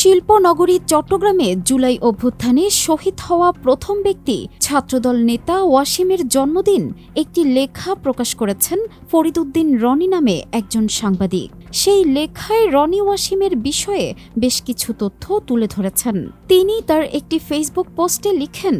শিল্পনগরী চট্টগ্রামে জুলাই অভ্যুত্থানে শহীদ হওয়া প্রথম ব্যক্তি ছাত্রদল নেতা ওয়াসিমের জন্মদিন একটি লেখা প্রকাশ করেছেন ফরিদুদ্দিন রনি নামে একজন সাংবাদিক। সেই লেখায় রনি ওয়াসিমের বিষয়ে বেশ কিছু তথ্য তুলে ধরেছেন। তিনি তার একটি ফেসবুক পোস্টে লিখেন,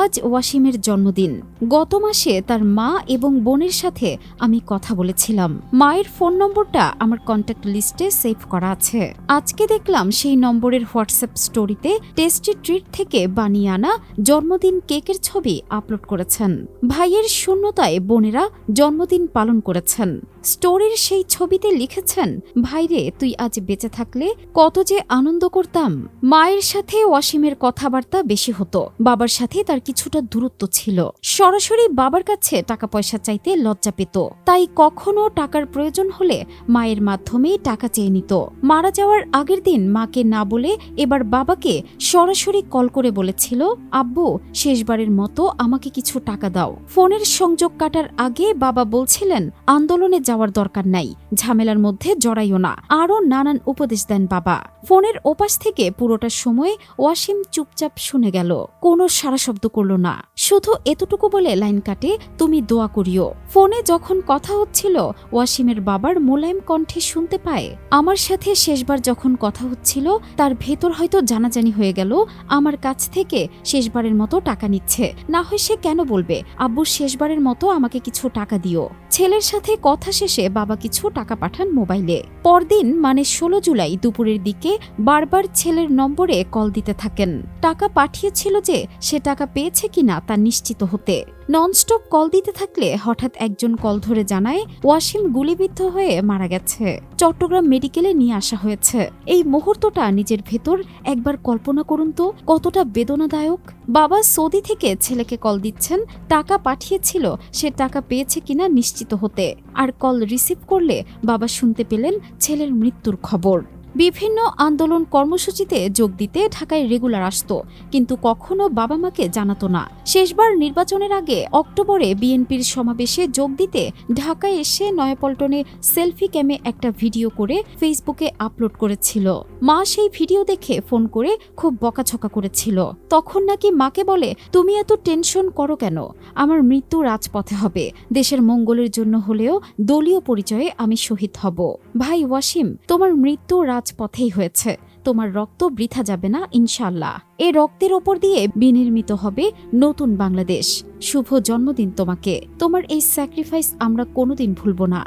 আজ ওয়াসিমের জন্মদিন। গত মাসে তার মা এবং বোনের সাথে আমি কথা বলেছিলাম। মায়ের ফোন নম্বরটা আমার কন্ট্যাক্ট লিস্টে সেভ করা আছে। আজকে দেখলাম সেই নম্বরের হোয়াটসঅ্যাপ স্টোরিতে টেস্টি ট্রিট থেকে বানিয়ে আনা জন্মদিন কেকের ছবি আপলোড করেছেন। ভাইয়ের শূন্যতায় বোনেরা জন্মদিন পালন করেছেন। স্টোরির সেই ছবিতে লিখেছেন, ভাইরে, তুই আজ বেঁচে থাকলে কত যে আনন্দ করতাম। মায়ের সাথে ওয়াসিমের কথাবার্তা বেশি হতো, বাবার সাথে তার কিছুটা দূরত্ব ছিল। সরাসরি বাবার কাছে টাকা পয়সা চাইতে লজ্জা পেত। তাই কখনো টাকার প্রয়োজন হলে মায়ের মাধ্যমেই টাকা চেয়ে নিত। মারা যাওয়ার আগের দিন মাকে না বলে এবার বাবাকে সরাসরি কল করে বলেছিল, আব্বু, শেষবারের মতো আমাকে কিছু টাকা দাও। ফোনের সংযোগ কাটার আগে বাবা বলছিলেন, আন্দোলনে যাওয়ার দরকার নাই, ঝামেলার মধ্যে জড়াইও না। আরও নানান উপদেশ দেন বাবা। ফোনের ওপাশ থেকে পুরোটা সময় ওয়াসিম চুপচাপ শুনে গেল। কোনো সারা শব্দ করল না। শুধু এতটুকু বলে লাইন কাটে, তুমি দোয়া করিও। ফোনে যখন কথা হচ্ছিল, ওয়াসিমের বাবার মোলায়েম কণ্ঠে শুনতে পায়, আমার সাথে শেষবার যখন কথা হচ্ছিল, তার ভেতর হয়তো জানাজানি হয়ে গেল, আমার কাছ থেকে শেষবারের মতো টাকা নিচ্ছে। না হয় সে কেন বলবে আব্বুর শেষবারের মতো আমাকে কিছু টাকা দিও। ছেলের সাথে কথা শেষে বাবা কিছু টাকা পাঠান মোবাইলে। পরদিন মানে ষোলো জুলাই দুপুরের দিকে বারবার ছেলের নম্বরে কল দিতে থাকেন। টাকা পাঠিয়েছিল যে সে টাকা পেয়েছে কিনা তা নিশ্চিত হতে। ননস্টপ কল দিতে থাকলে হঠাৎ একজন কল ধরে জানায়, ওয়াসিম গুলিবিদ্ধ হয়ে মারা গেছে। চট্টগ্রাম মেডিকেলে নিয়ে আসা হয়েছে। এই মুহূর্তটা নিজের ভেতর একবার কল্পনা করুন তো, কতটা বেদনাদায়ক। বাবা সৌদি থেকে ছেলেকে কল দিচ্ছেন, টাকা পাঠিয়েছিল, সে টাকা পেয়েছে কিনা নিশ্চিত হতে। আর কল রিসিভ করলে বাবা শুনতে পেলেন ছেলের মৃত্যুর খবর। বিভিন্ন আন্দোলন কর্মসূচিতে যোগ দিতে ঢাকায় রেগুলার আসত, কিন্তু কখনো বাবা মাকে জানাতো না। শেষবার নির্বাচনের আগে অক্টোবরে বিএনপির সমাবেশে যোগ দিতে ঢাকায় এসে নয়াপল্টনে সেলফি ক্যামে একটা ভিডিও করে ফেসবুকে আপলোড করেছিল। মা সেই ভিডিও দেখে ফোন করে খুব বকাছকা করেছিল। তখন নাকি মাকে বলে, তুমি এত টেনশন করো কেন? আমার মৃত্যু রাজপথে হবে। দেশের মঙ্গলের জন্য হলেও দলীয় পরিচয়ে আমি শহীদ হব। ভাই ওয়াসিম, তোমার মৃত্যু রাজপথেই হয়েছে। তোমার রক্ত বৃথা যাবে না ইনশাল্লাহ এ রক্তের ওপর দিয়ে বিনির্মিত হবে নতুন বাংলাদেশ। শুভ জন্মদিন তোমাকে। তোমার এই স্যাক্রিফাইস আমরা কোনোদিন ভুলব না।